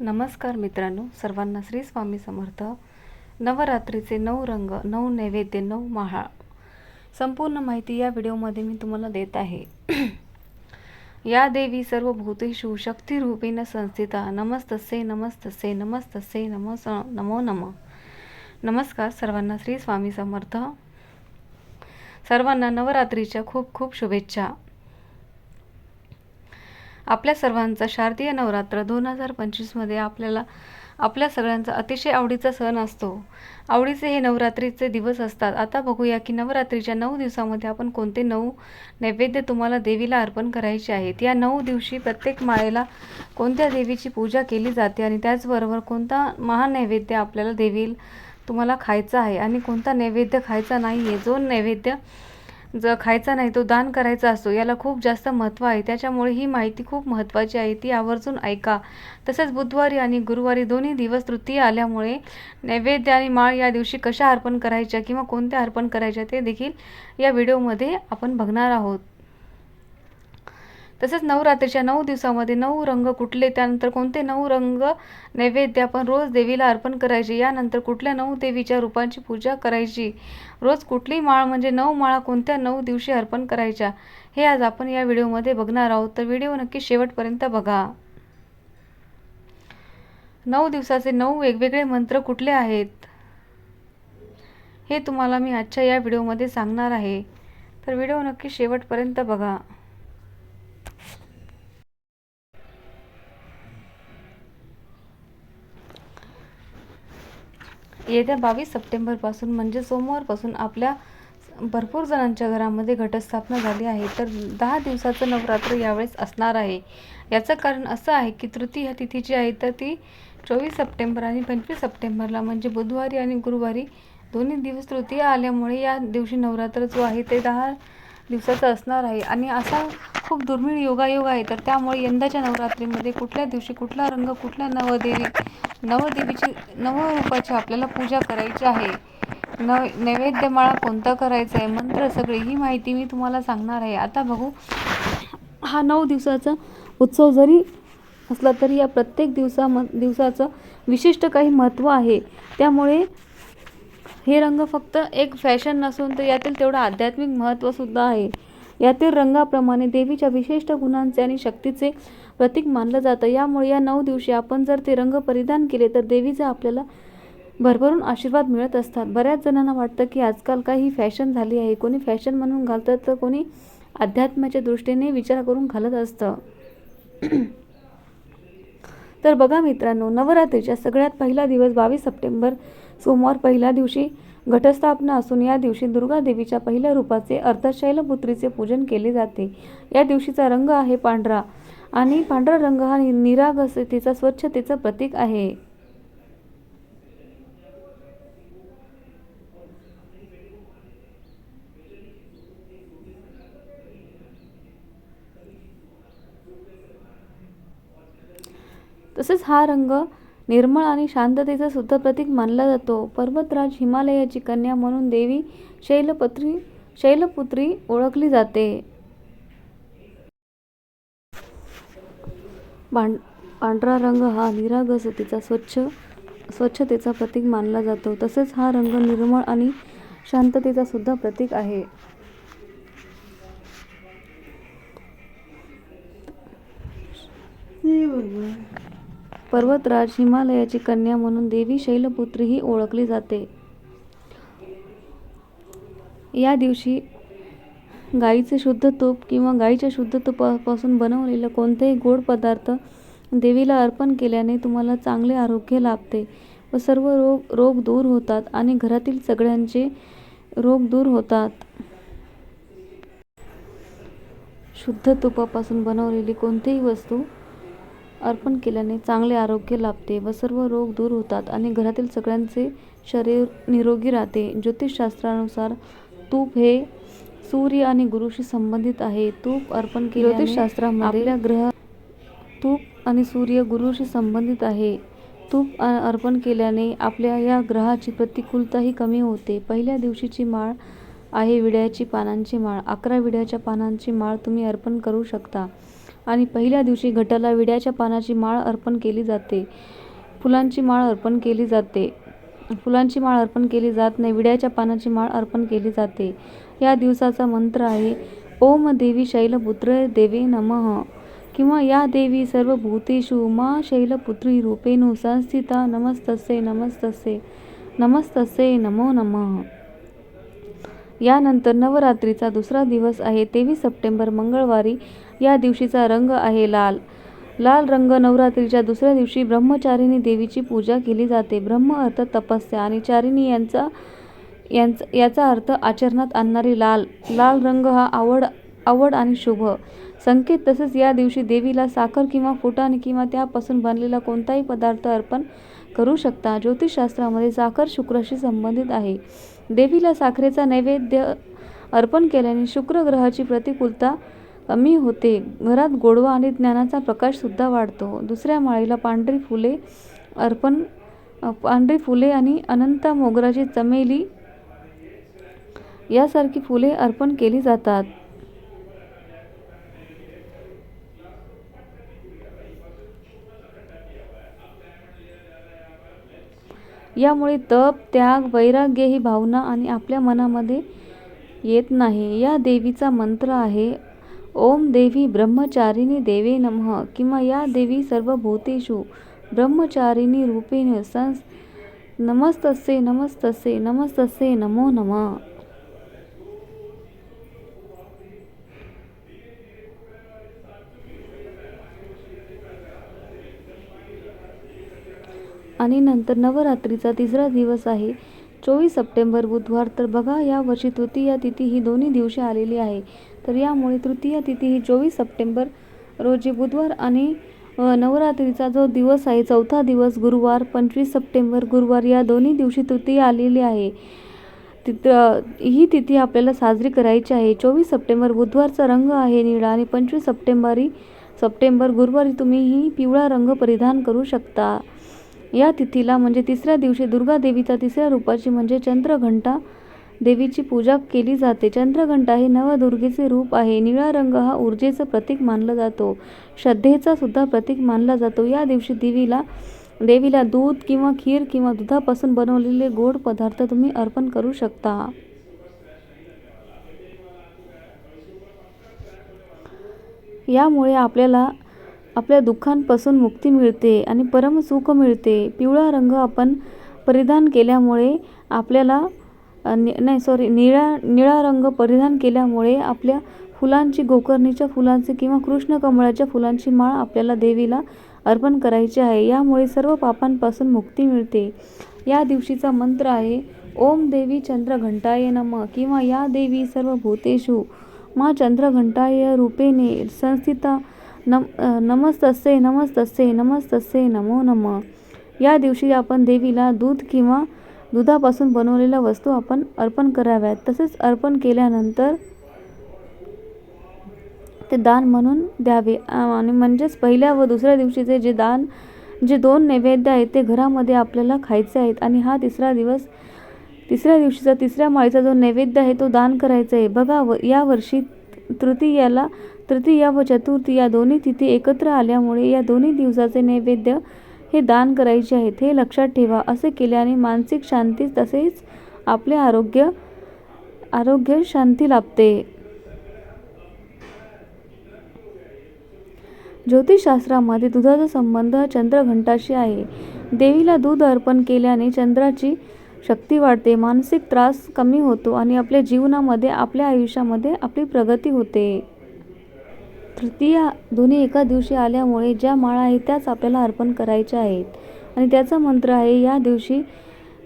नमस्कार मित्रांनो सर्वांना श्री स्वामी समर्थ. नवरात्रीचे नऊ रंग नऊ नैवेद्य नऊ महाळ संपूर्ण माहिती या व्हिडिओमध्ये मी तुम्हाला देत आहे. या देवी सर्व भूतेषु शक्तिरूपेण संस्थिता. नमस्तसे नमस्तसे नमस्तसे नमस नमो नम. नमस्कार सर्वांना श्री स्वामी समर्थ. सर्वांना नवरात्रीच्या खूप खूप शुभेच्छा. आपल्या सर्वांचा शारदीय नवरात्र दोन हजार पंचवीसमध्ये आपल्याला आपल्या सगळ्यांचा अतिशय आवडीचा सण असतो. आवडीचे हे नवरात्रीचे दिवस असतात. आता बघूया की नवरात्रीच्या नऊ दिवसामध्ये आपण कोणते नऊ नैवेद्य तुम्हाला देवीला अर्पण करायचे आहेत. या नऊ दिवशी प्रत्येक माळेला कोणत्या देवीची पूजा केली जाते आणि त्याचबरोबर कोणता महान नैवेद्य आपल्याला देवी तुम्हाला खायचा आहे आणि कोणता नैवेद्य खायचा नाही आहे जो नैवेद्य जर खायचा नाही तो दान करायचा असतो. याला खूप जास्त महत्त्व आहे. त्याच्यामुळे ही माहिती खूप महत्त्वाची आहे. ती आवर्जून ऐका. तसेच बुधवारी आणि गुरुवारी दोन्ही दिवस तृतीय आल्यामुळे नैवेद्य आणि माळ या दिवशी कशा अर्पण करायच्या किंवा कोणत्या अर्पण करायच्या ते देखील या व्हिडिओमध्ये आपण बघणार आहोत. तसेच नवरात्रीच्या नऊ दिवसामध्ये नऊ रंग कुठले त्यानंतर कोणते नऊ रंग नैवेद्य आपण रोज देवीला अर्पण करायचे यानंतर कुठल्या नऊ देवीच्या रूपांची पूजा करायची रोज कुठली माळ म्हणजे नऊ माळा कोणत्या नऊ दिवशी अर्पण करायच्या हे आज आपण या व्हिडिओमध्ये बघणार आहोत. तर व्हिडिओ नक्की शेवटपर्यंत बघा. नऊ दिवसाचे नऊ वेगवेगळे मंत्र कुठले आहेत? हे तुम्हाला मी आजच्या या व्हिडिओमध्ये सांगणार आहे. तर व्हिडिओ नक्की शेवटपर्यंत बघा. येत्या बावीस सप्टेंबरपासून म्हणजे सोमवारपासून आपल्या भरपूर जणांच्या घरामध्ये घटस्थापना झाली आहे. तर दहा दिवसाचं नवरात्र यावेळेस असणार आहे. याचं कारण असं आहे की तृतीय तिथी जी आहे तर ती चोवीस सप्टेंबर आणि पंचवीस सप्टेंबरला म्हणजे बुधवारी आणि गुरुवारी दोन्ही दिवस तृतीय आल्यामुळे या दिवशी नवरात्र जो आहे ते दहा दिवसाचं असणार आहे. आणि असा खूप दुर्मिळ योगायोग आहे. तर त्यामुळे यंदाच्या नवरात्रीमध्ये कुठल्या दिवशी कुठला रंग कुठल्या नवदेवी नवदेवीची नवरूपाची आपल्याला पूजा करायची आहे? न नैवेद्यमाळा कोणता करायचा आहे? मंत्र सगळे ही माहिती मी तुम्हाला सांगणार आहे. आता बघू. हा नऊ दिवसाचा उत्सव जरी असला तरी या प्रत्येक दिवसा म दिवसाचं विशिष्ट काही महत्त्व आहे. त्यामुळे हे रंग फक्त एक फॅशन नसून तर यातील तेवढं आध्यात्मिक महत्त्वसुद्धा आहे. यातील रंगाप्रमाणे देवीच्या विशिष्ट गुणांचे आणि शक्तीचे प्रतीक मानलं जातं. यामुळे या नऊ दिवशी आपण जर ते रंग परिधान केले तर देवीचा आपल्याला भरभरून आशीर्वाद मिळत असतात. बऱ्याच जणांना वाटतं की आजकाल काही फॅशन झाली आहे. कोणी फॅशन म्हणून घालतं तर कोणी अध्यात्माच्या दृष्टीने विचार करून घालत असतं. तर बघा मित्रांनो नवरात्रीच्या सगळ्यात पहिला दिवस बावीस सप्टेंबर सोमवार पहिल्या दिवशी घटस्थापना असून या दिवशी दुर्गा देवीच्या पहिल्या रूपाचे अर्थात शैलपुत्रीचे पूजन केले जाते. या दिवशीचा रंग आहे पांढरा आणि पांढरा रंग हा निरागसतेचा स्वच्छतेचं प्रतीक आहे. तसेच हा रंग निर्मळ आणि शांततेचं सुद्धा प्रतीक मानला जातो. पर्वतराज हिमालयाची कन्या म्हणून देवी शैलपत्री शैलपुत्री ओळखली जाते. पां पांढरा रंग हा निरागसतेचा स्वच्छ स्वच्छतेचा प्रतीक मानला जातो. तसेच हा रंग निर्मळ आणि शांततेचा सुद्धा प्रतीक आहे. पर्वतराज हिमालयाची कन्या म्हणून देवी शैलपुत्री ही ओळखली जाते. या दिवशी गाईचे शुद्ध तूप किंवा गाईच्या शुद्ध तुपापासून बनवलेलं कोणतेही गोड पदार्थ देवीला अर्पण केल्याने तुम्हाला चांगले आरोग्य लाभते व सर्व रोग रोग दूर होतात आणि घरातील सगळ्यांचे रोग दूर होतात. शुद्ध तुपापासून बनवलेली कोणतीही वस्तू अर्पण केल्याने चांगले आरोग्य लाभते व सर्व रोग दूर होतात आणि घरातील सगळ्यांचे शरीर निरोगी राहते. ज्योतिषशास्त्रानुसार तूप हे सूर्य आणि गुरुशी संबंधित आहे. तूप अर्पण केले ज्योतिषशास्त्रामध्ये आपल्या ग्रह तूप आणि सूर्य गुरुशी संबंधित आहे. तूप अर्पण केल्याने आपल्या या ग्रहाची प्रतिकूलताही कमी होते. पहिल्या दिवशीची माळ आहे विड्याची पानांची माळ. अकरा विड्याच्या पानांची माळ तुम्ही अर्पण करू शकता. आणि पहिल्या दिवशी घटाला विड्याच्या पानाची माळ अर्पण केली जाते. फुलांची माळ अर्पण केली जाते. फुलांची माळ अर्पण केली जात नाही विड्याच्या पानाची माळ अर्पण केली जाते. या दिवसाचा मंत्र आहे ओम देवी शैलपुत्र देवे नमः. किंवा या देवी सर्व भूतेषु मा शैलपुत्री रूपेणु संस्थिता नमस्तसे नमस्तसे नमस्तसे नमो नमः. यानंतर नवरात्रीचा दुसरा दिवस आहे तेवीस सप्टेंबर मंगळवारी या दिवशीचा रंग आहे लाल. लाल रंग नवरात्रीच्या दुसऱ्या दिवशी ब्रह्मचारिणी देवीची पूजा केली जाते. ब्रह्म अर्थ तपस्या आणि चारिणी यांचा यांचा याचा अर्थ आचरणात आणणारी लाल. लाल रंग हा आवड आवड आणि शुभ. संकेत तसेच या दिवशी देवीला साखर किंवा फुटाणे किंवा त्यापासून बनलेला कोणताही पदार्थ अर्पण करू शकता. ज्योतिषशास्त्रामध्ये साखर शुक्राशी संबंधित आहे. देवीला साखरेचा नैवेद्य अर्पण केल्याने शुक्र ग्रहाची प्रतिकूलता कमी होते. घरात गोडवा आणि ज्ञानाचा प्रकाशसुद्धा वाढतो. दुसऱ्या माळीला पांढरी फुले अर्पण पांढरी फुले आणि अनंत मोगराची चमेली यासारखी फुले अर्पण केली जातात. यामुळे तप त्याग वैराग्य ही भावना आणि आपल्या मनामध्ये येत नाही. या देवीचा मंत्र आहे ओम देवी ब्रह्मचारिणी देवे नमः किंवा या देवी सर्व भूतेषु ब्रह्मचारिणी रूपेण संस नमस्तसे नमस्तसे नमस्तसे नमो नमः। आणि नंतर नवरात्रीचा तिसरा दिवस आहे. चोवीस सप्टेंबर बुधवार तर बघा या वर्षी तृतीया तिथी ही दोन्ही दिवशी आलेली आहे. तर यामुळे तृतीय तिथी ही चोवीस सप्टेंबर रोजी बुधवार आणि नवरात्रीचा जो दिवस आहे चौथा दिवस गुरुवार पंचवीस सप्टेंबर गुरुवार या दोन्ही दिवशी तृतीय आलेली आहे. तिथं ही तिथी आपल्याला साजरी करायची आहे. चोवीस सप्टेंबर बुधवारचा रंग आहे निळा आणि पंचवीस सप्टेंबरी सप्टेंबर गुरुवारी तुम्ही ही पिवळा रंग परिधान करू शकता. या तिथीला म्हणजे तिसऱ्या दिवशी दुर्गा देवीचा तिसऱ्या रूपाची म्हणजे चंद्रघंटा देवीची पूजा केली जाते. चंद्रघंटा हे नवदुर्गेचे रूप आहे. निळा रंग हा ऊर्जेचं प्रतीक मानला जातो. श्रद्धेचा सुद्धा प्रतीक मानला जातो. या दिवशी देवीला देवीला दूध किंवा खीर किंवा दुधापासून बनवलेले गोड पदार्थ तुम्ही अर्पण करू शकता. यामुळे आपल्याला आपल्या दुःखांपासून मुक्ती मिळते आणि परमसुख मिळते. पिवळा रंग आपण परिधान केल्यामुळे आपल्याला नि नाही सॉरी निळा निळा रंग परिधान केल्यामुळे आपल्या फुलांची गोकर्णीच्या फुलांची किंवा कृष्ण कमळाच्या फुलांची माळ आपल्याला देवीला अर्पण करायची आहे. यामुळे सर्व पापांपासून मुक्ती मिळते. या दिवशीचा मंत्र आहे ओम देवी चंद्रघंटाय नम किंवा या देवी सर्व भूतेषु मा चंद्रघंटाय रूपेने संस्थिता नम अ, नमस्तसे नमस्तसे नमस्तसे नमो नमः. या दिवशी आपण देवीला दूध किंवा दुधापासून बनवलेल्या वस्तू आपण अर्पण कराव्यात. तसेच अर्पण केल्यानंतर ते दान म्हणून द्यावे. आणि म्हणजेच पहिल्या व दुसऱ्या दिवशीचे जे दान जे दोन नैवेद्य आहेत ते घरामध्ये आपल्याला खायचे आहेत. आणि हा तिसरा दिवस तिसऱ्या दिवशीचा तिसऱ्या माळीचा जो नैवेद्य आहे तो दान करायचा आहे. बघा व यावर्षी तृतीयाला तृतीया व चतुर्थी या दोन्ही तिथी एकत्र आल्यामुळे या दोन्ही दिवसाचे नैवेद्य हे दान करायचे आहेत. हे लक्षात ठेवा. असे केल्याने मानसिक शांती तसेच आपले आरोग्य आरोग्य शांती लाभते. ज्योतिषशास्त्रामध्ये दुधाचा संबंध चंद्रघंटाशी आहे. देवीला दूध अर्पण केल्याने चंद्राची शक्ती वाढते मानसिक त्रास कमी होतो आणि आपल्या जीवनामध्ये आपल्या आयुष्यामध्ये आपली प्रगती होते. तृतीया दोन्ही एका दिवशी आल्यामुळे ज्या माळा आहेत त्याच आपल्याला अर्पण करायच्या आहेत. आणि त्याचा मंत्र आहे या दिवशी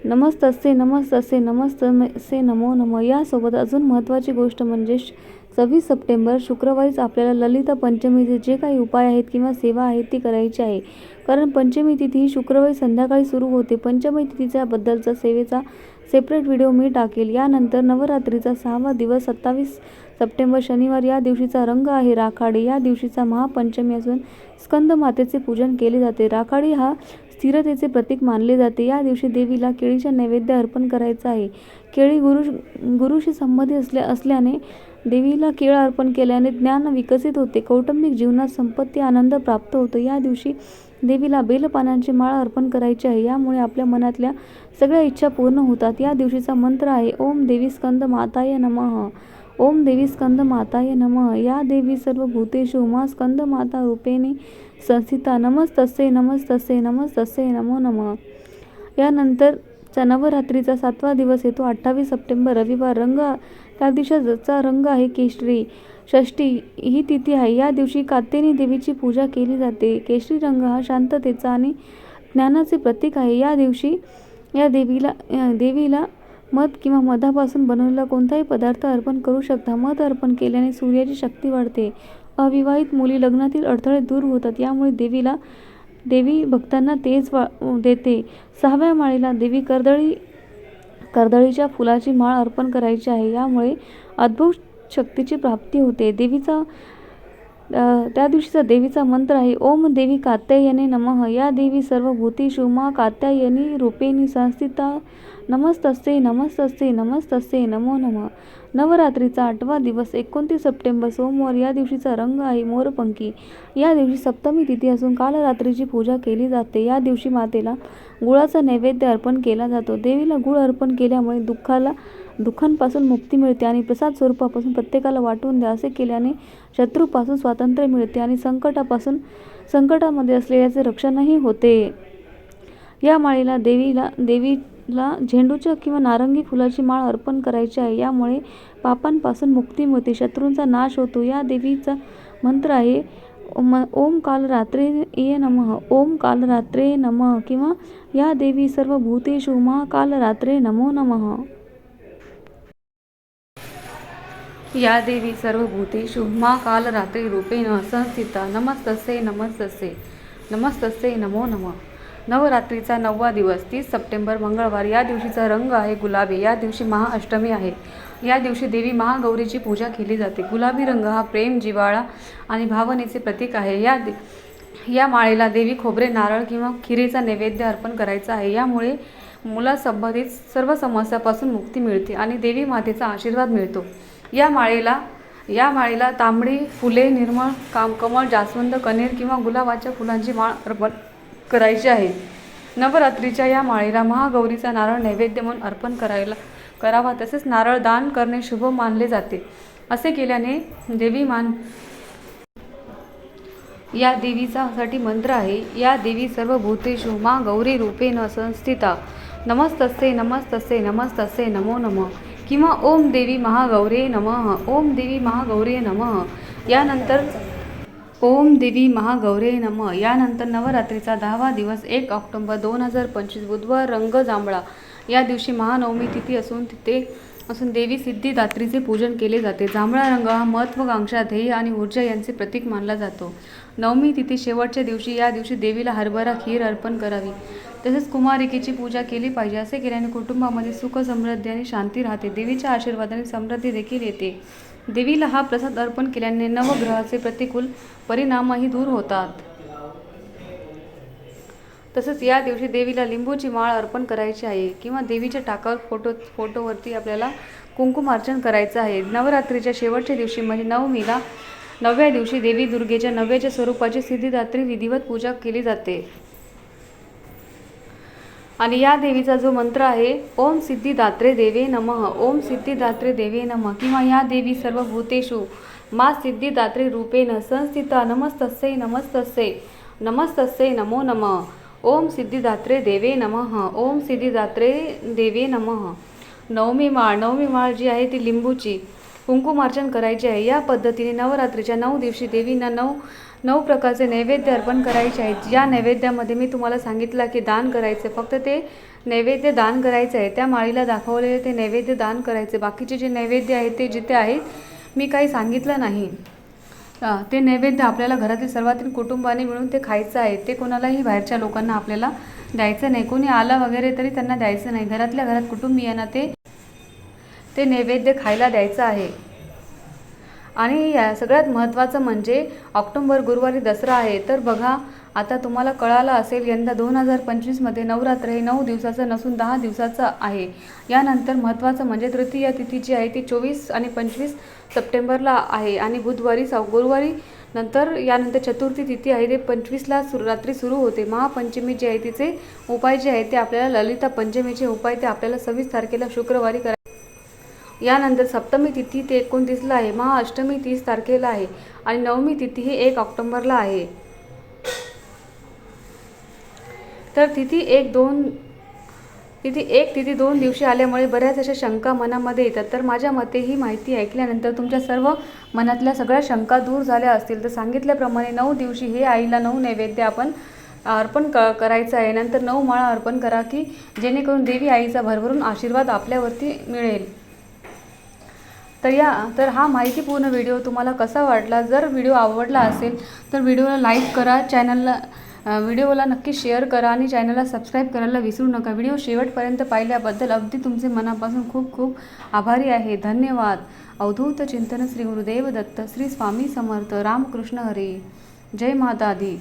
नमस्तसे नमस्तसे नमस्तसे नमो नम. यासोबत अजून महत्त्वाची गोष्ट म्हणजे सव्वीस सप्टेंबर शुक्रवारीच आपल्याला ललिता पंचमीचे जे काही उपाय आहेत किंवा सेवा आहेत ती करायची आहे. कारण पंचमी तिथी ही शुक्रवारी संध्याकाळी सुरू होते. पंचमी तिथीच्या बद्दलचा सेवेचा सेपरेट व्हिडिओ मी टाकेल. यानंतर नवरात्रीचा सहावा दिवस सत्तावीस सप्टेंबर शनिवार या दिवशीचा रंग आहे राखाडी. या दिवशीचा महापंचमी असून स्कंद मातेचे पूजन केले जाते. राखाडी हा स्थिरतेचे प्रतीक मानले जाते. या दिवशी देवीला केळीच्या नैवेद्य अर्पण करायचा आहे. केळी गुरु गुरुशी संबंधित असल्या असल्याने देवीला केळ अर्पण केल्याने ज्ञान विकसित होते. कौटुंबिक जीवनात संपत्ती आनंद प्राप्त होतो. या दिवशी देवीला बेलपानांची माळ अर्पण करायची आहे. यामुळे आपल्या मनातल्या सगळ्या इच्छा पूर्ण होतात. या दिवशीचा मंत्र आहे ओम देवी स्कंद माताय नमः. ओम देवी स्कंद माताय नमः. या देवी सर्व भूतेषु उमा स्कंद माता रूपेणी संस्थिता. नमस्तस्ये नमस्तस्ये नमस्तस्ये नमो नमः. यानंतरचा नवरात्रीचा सातवा दिवस येतो. अठ्ठावीस सप्टेंबर रविवार. रंग त्या दिवसाचा रंग आहे केशरी. षष्टी ही तिथी आहे. या दिवशी कात्यायनी देवीची पूजा केली जाते. केशरी रंग हा शांततेचा आणि ज्ञानाचे प्रतीक आहे. या दिवशी या देवीला देवीला मध किंवा मधापासून बनवलेला कोणताही पदार्थ अर्पण करू शकता. मध अर्पण केल्याने सूर्याची शक्ती वाढते. अविवाहित मुली लग्नातील अडथळे दूर होतात. यामुळे देवीला देवी भक्तांना तेज वा देते. सहाव्या माळेला देवी कर्दळी कर्दळीच्या फुलाची माळ अर्पण करायची आहे. यामुळे अद्भुत शक्तीची प्राप्ती होते. देवीचा त्या दिवशीचा देवीचा मंत्र आहे ओम देवी कात्यायने नमः. या देवी सर्व भूतेषु मा कात्यायनी रूपेणी संस्थिता नमस्तस्ते नमस्तस्ते नमस्तस्ते नमो नमः. नवरात्रीचा आठवा दिवस एकोणतीस सप्टेंबर सोमवार या दिवशीचा रंग आहे मोरपंखी. या दिवशी सप्तमी तिथी असून काल रात्रीची पूजा केली जाते. या दिवशी मातेला गुळाचा नैवेद्य अर्पण केला जातो. देवीला गुळ अर्पण केल्यामुळे दुःखाला दुःखांपासून मुक्ती मिळते आणि प्रसाद स्वरूपापासून प्रत्येकाला वाटून द्या असे केल्याने शत्रूपासून स्वातंत्र्य मिळते आणि संकटापासून संकटामध्ये असलेल्याचे रक्षणही होते. या माळेला देवीला देवीला झेंडूच्या किंवा नारंगी फुलाची माळ अर्पण करायची आहे. यामुळे पापांपासून मुक्ती मिळते शत्रूंचा नाश होतो. या देवीचा मंत्र आहे म ओम कालरात्रे ये नमः ओम कालरात्रे नम नमः किंवा या देवी सर्व भूतेषु मा कालरात्रे नमो नमः या देवी सर्व भूतेषु मा काल रात्री रूपेण संस्थिता. नमस्तसे नमस्तसे नमस्तसे नमो नमः. नवरात्रीचा नववा दिवस तीस सप्टेंबर मंगळवार. या दिवशीचा रंग आहे गुलाबी. या दिवशी महाअष्टमी आहे. या दिवशी देवी महागौरीची पूजा केली जाते. गुलाबी रंग हा प्रेम जिव्हाळा आणि भावनेचे प्रतीक आहे. या दे या माळेला देवी खोबरे नारळ किंवा खिरीचा नैवेद्य अर्पण करायचा आहे. यामुळे मुलासंबंधित सर्व समस्यापासून मुक्ती मिळते आणि देवी मातेचा आशीर्वाद मिळतो. या माळेला या माळेला तांबडी फुले निर्मळ कामकमळ जास्वंद कनेर किंवा गुलाबाच्या फुलांची माळ अर्पण करायची आहे. नवरात्रीच्या या माळेला महागौरीचा नारळ नैवेद्य म्हणून अर्पण करायला करावा तसेच नारळ दान करणे शुभ मानले जाते. असे केल्याने देवी मान या देवीचा साठी मंत्र आहे या देवी सर्व भूतेषु मा गौरी रूपेण संस्थिता. नमस्तस्ये नमस्तस्ये नमस्तस्ये नमो नमः. किंवा ओम देवी महागौरे नमः ओम देवी महागौरे नमः. यानंतर ओम देवी महागौरे नमः. यानंतर नवरात्रीचा दहावा दिवस एक ऑक्टोंबर दोन हजार पंचवीस बुधवार रंग जांभळा. या दिवशी महानवमी तिथी असून तिथे असून देवी सिद्धिदात्रीचे पूजन केले जाते. जांभळा रंग हा महत्त्वाकांक्षा ध्येय आणि ऊर्जा यांचे प्रतीक मानला जातो. नवमी तिथी शेवटच्या दिवशी या दिवशी देवीला हरभरा खीर अर्पण करावी. तसेच कुमारिकेची पूजा केली पाहिजे असे केल्याने कुटुंबामध्ये सुख समृद्धी आणि शांती राहते. देवीच्या आशीर्वादाने समृद्धी देखील येते. देवीला हा प्रसाद अर्पण केल्याने नवग्रहाचे प्रतिकूल परिणामही दूर होतात. तसंच या दिवशी देवीला लिंबूची माळ अर्पण करायची आहे किंवा देवीच्या टाकावर फोटो फोटोवरती आपल्याला कुंकुमार्चन करायचं आहे. नवरात्रीच्या शेवटच्या दिवशी म्हणजे नवमीला नवव्या दिवशी देवी दुर्गेच्या नव्याच्या स्वरूपाची सिद्धिदात्री विधिवत पूजा केली जाते. आणि या देवीचा जो मंत्र आहे ओम सिद्धिदात्रे देवे नमः ओम सिद्धिदात्रे देवे नमः किंवा या देवी सर्व भूतेषु मा सिद्धिदात्रे रूपेण संस्थिता नमस्तस्यै नमस्तस्यै नमस्तस्यै नमो नमः. ओम सिद्धिदात्रे देवे नमः. ओम सिद्धिदात्रे देवे नमः. नवमी माळ नवमी माळ जी आहे ती लिंबूची. कुंकुमार्चन करायचे आहे. या पद्धतीने नवरात्रीच्या नऊ दिवशी देवींना नऊ नऊ प्रकारचे नैवेद्य अर्पण करायचे आहेत. या नैवेद्यामध्ये मी तुम्हाला सांगितलं की दान करायचे. फक्त ते नैवेद्य दान करायचे आहे. त्या माळीला दाखवलेले ते नैवेद्य दान करायचे. बाकीचे जे नैवेद्य आहेत ते जिथे आहेत मी काही सांगितलं नाही. ते नैवेद्य आपल्याला घरातील सर्वातील कुटुंबाने मिळून ते खायचं आहे. ते कोणालाही बाहेरच्या लोकांना आपल्याला द्यायचं नाही. कोणी आलं वगैरे तरी त्यांना द्यायचं नाही. घरातल्या घरात कुटुंबियांना ते ते नैवेद्य खायला द्यायचं आहे. आणि या सगळ्यात महत्त्वाचं म्हणजे ऑक्टोंबर गुरुवारी दसरा आहे. तर बघा आता तुम्हाला कळालं असेल यंदा दोन हजार पंचवीसमध्ये नवरात्र हे नऊ दिवसाचं नसून दहा दिवसाचं आहे. यानंतर महत्त्वाचं म्हणजे तृतीय तिथी जी आहे ती चोवीस आणि पंचवीस सप्टेंबरला आहे आणि बुधवारी सौ गुरुवारी नंतर यानंतर चतुर्थी तिथी आहे ते पंचवीसला सुरू रात्री सुरू होते. महापंचमी जे आहे तिचे उपाय जे आहे ते आपल्याला ललिता पंचमीचे उपाय ते आपल्याला सव्वीस तारखेला शुक्रवारी करा यानंतर सप्तमी तिथी ते एकोणतीसला आहे. महाअष्टमी तीस तारखेला आहे आणि नवमी तिथी ही एक ऑक्टोंबरला आहे. तर तिथी एक दोन तिथी एक तिथी दोन दिवशी आल्यामुळे बऱ्याच अशा शंका मनामध्ये येतात. तर माझ्या मते ही माहिती ऐकल्यानंतर तुमच्या सर्व मनातल्या सगळ्या शंका दूर झाल्या असतील. तर सांगितल्याप्रमाणे नऊ दिवशी हे आईला नऊ नैवेद्य आपण अर्पण क करायचं आहे. नंतर नऊ माळा अर्पण करा की जेणेकरून देवी आईचा भरभरून आशीर्वाद आपल्यावरती मिळेल. तर या तर हा माहितीपूर्ण व्हिडिओ तुम्हाला कसा वाटला? जर व्हिडिओ आवडला असेल तर व्हिडिओला लाईक करा. चॅनलला व्हिडिओला नक्की शेअर करा आणि चॅनलला सबस्क्राईब करायला विसरू नका. व्हिडिओ शेवटपर्यंत पाहिल्याबद्दल अगदी तुमचे मनापासून खूप खूप आभारी आहे. धन्यवाद. अवधूत चिंतन श्री गुरुदेव दत्त श्री स्वामी समर्थ रामकृष्ण हरी. जय माता दी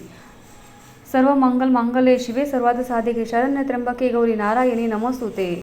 सर्व मंगल मांगले. शिवे सर्वात साधिके. शरण्य त्र्यंबके गौरी नारायणी नमस्तुते